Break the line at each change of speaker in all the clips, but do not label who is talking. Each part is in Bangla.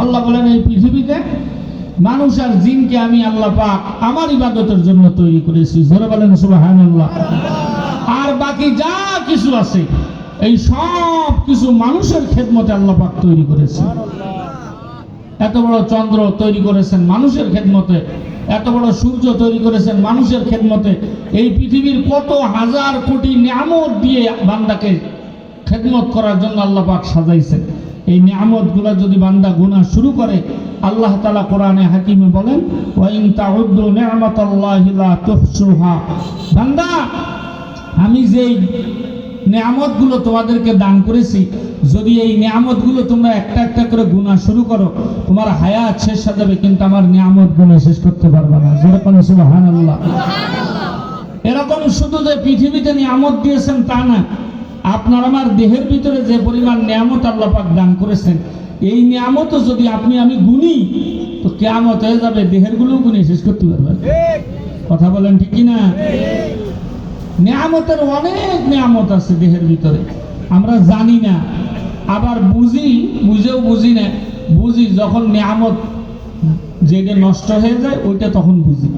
আল্লাহ বলেন, এই পৃথিবীতে মানুষ আর জিনকে আমি আল্লাহ পাক আমার ইবাদতের জন্য তৈরি করেছি। ধরে বলেন সুবাহান আর বাকি যা কিছু আছে, এই সব কিছু মানুষের খেদমতে আল্লাহ পাক তৈরি করেছে এত বড় চন্দ্র তৈরি করেছেন মানুষের খেদমতে, এত বড় সূর্য তৈরি করেছেন মানুষের খেদমতে। এই পৃথিবীর কত হাজার কোটি নিয়ামত দিয়ে বান্দাকে খেদমত করার জন্য আল্লাহ পাক সাজাইছেন। এই নিয়ামতগুলো যদি বান্দা গুণা শুরু করে আল্লাহ তালা কোরআনে হাকিমে বলেন ওয়াইন তাউদ্দু নিয়ামতাল্লাহি লা তুহসুহা। বান্দা আমি যেই নিয়ামতগুলো তোমাদেরকে দান করেছি যদি এই নিয়ামতগুলো তোমরা একটা একটা করে গুণা শুরু করো তোমার হায়াত শেষ হয়ে যাবে কিন্তু আমার নিয়ামত গুণে শেষ করতে পারবে না। যেরকম সুবহানাল্লাহ। এরকম শুধু যে পৃথিবীতে নিয়ামত দিয়েছেন তা না আপনার আমার দেহের ভিতরে যে পরিমাণ নিয়ামত আল্লাহ পাক দান করেছেন, এই নিয়ামতও যদি আপনি, আমি গুনি তো কেয়ামত হয়ে যাবে দেহেরগুলো গুনে শেষ করতে পারবেন কথা বলেন ঠিক না নিয়ামতের অনেক নিয়ামত আছে দেহের ভিতরে। আমরা জানি না, আবার বুঝি, বুঝেও বুঝি না। বুঝি যখন নিয়ামত যেটা নষ্ট হয়ে যায়, ওইটা তখন বুঝি।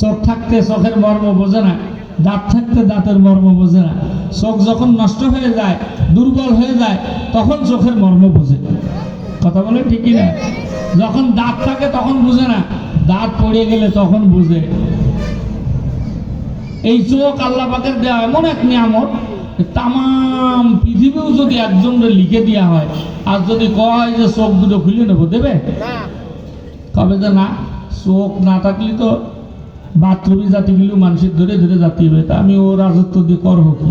চোখ থাকতে চোখের মর্ম বোঝে না। দাঁত থাকতে দাঁতের মর্ম বোঝে না। চোখ যখন নষ্ট হয়ে যায় দুর্বল হয়ে যায় তখন চোখের মর্ম বোঝে। কথা বলে ঠিকই না? যখন দাঁত থাকে তখন বুঝে না। দাঁত পড়ে গেলে তখন বুঝে। এই চোখ আল্লাহ পাকের দেওয়া এমন এক নিয়ামত তাম পৃথিবীও যদি একজনকে লিখে দেওয়া হয় আর যদি কয় যে চোখ দুটো খুলে নেব দেবে? কবে যে না? চোখ না থাকলে তো বাথরুমে জাতি গেলেও মানুষের ধরে ধরে জাতি হবে, তা আমি ও রাজত্ব দিয়ে করব কি?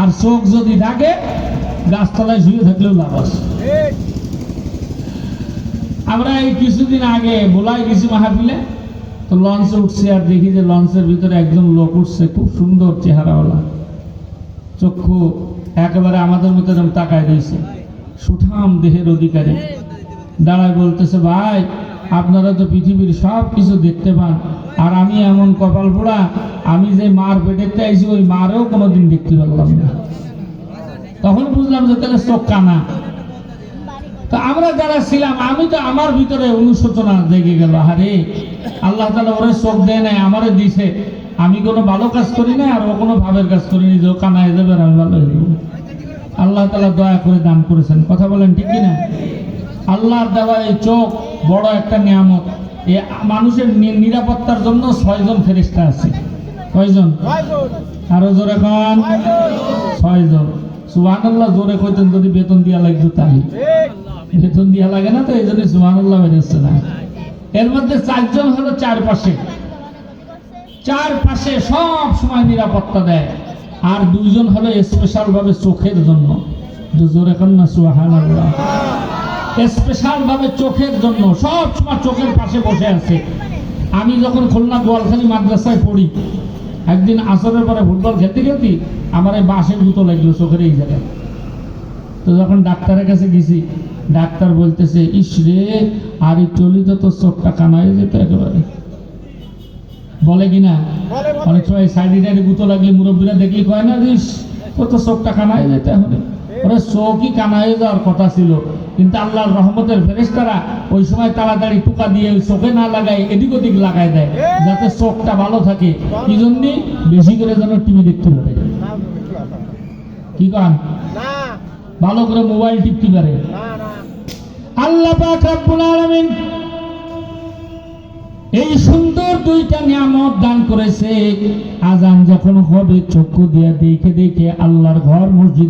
আর চোখ যদি ডাকে গাছতলায় শুয়ে থাকলেও লাভ আছে। আমরা এই কিছুদিন আগে বোলাই গেছি মাহফিলে, তো লঞ্চে উঠছি আর দেখি যে লঞ্চের ভিতরে একজন লোক উঠছে, খুব সুন্দর চেহারাওয়ালা। চক্ষু একেবারে আমাদের মতো এরকম তাকায় দিয়েছে সুঠাম দেহের অধিকারী। দাঁড়ায় বলতেছে, ভাই, আপনারা তো পৃথিবীর সব কিছু দেখতে পান। আর আমি এমন কপাল পোড়া, আমি যে মার পেটেতে আইছি, ওই মারেও কোনোদিন দেখতে পারলাম না। তখন বুঝলাম যে তাহলে চোখ কানা। তো আমরা যারা ছিলাম, আমি তো আমার ভিতরে অনুশোচনা জেগে গেল আরে আল্লাহ তালা ওরে চোখ দেয় নাই, আমারে দিছে। আমি কোনো ভালো কাজ করি না আর ও কোনো ভাবের কাজ করিনি যে ও কানায় যাবে আর আমি ভালো হয়ে আল্লাহ তালা দয়া করে দান করেছেন। কথা বলেন ঠিক কিনা? আল্লাহর দেওয়া এই চোখ বড় একটা নিয়ামত। এ মানুষের নিরাপত্তার জন্য ছয়জন ফেরিস্তা আছে। কয়জন? আরও জোরে খান ছয়জন। সুবহানাল্লাহ জোরে কইতেন যদি বেতন দিয়া লাগতো তাহলে। বেতন দিয়া লাগে না তো এই জন্য সুবহানাল্লাহ বেরোচ্ছে না। এর মধ্যে চারজন হলো চার পাশে চার পাশে সব সময় নিরাপত্তা দেয়। আর দুইজন হলো স্পেশাল ভাবে চোখের জন্য। জোরে খান না সুবহানাল্লাহ। স্পেশাল ভাবে চোখের জন্য সব সময় চোখের পাশে বসে আছে। আমি যখন খুলনা গোয়ালখালী মাদ্রাসায় পড়ি একদিন আসরের পরে ফুটবল খেলতে খেলতে আমার এই বাঁশের গুঁতো লাগল চোখের এই জায়গায়। তো যখন ডাক্তারের কাছে গেছি ডাক্তার বলতেছে ইস রে আর এই চলিত তো চোখটা কানায় যেত একেবারে। বলে কি না অনেক সময় সাইডে টাইডে গুঁতো লাগলে মুরব্বীরা দেখলি কয় না দিস তোর তো চোখটা কানায় যেতে এখন ওরা চোখই কানায় যাওয়ার কথা ছিল। কিন্তু আল্লাহর রহমতের ফেরেশতারা ওই সময় তাড়াতাড়ি টুকা দিয়ে ওই চোখে না লাগায়, এদিক ওদিক লাগায় দেয়, যাতে চোখটা ভালো থাকে। কি জন্যে? বেশি করে যেন টিভি দেখতে পারে। কি কান? ভালো করে মোবাইল টিপতে পারে আল্লাহ পাক আলামিন এই সুন্দর দুইটা নিয়ামত দান করেছে। আজান যখন হবে, চক্ষু দিয়ে দেখে দেখে আল্লাহর ঘর মসজিদ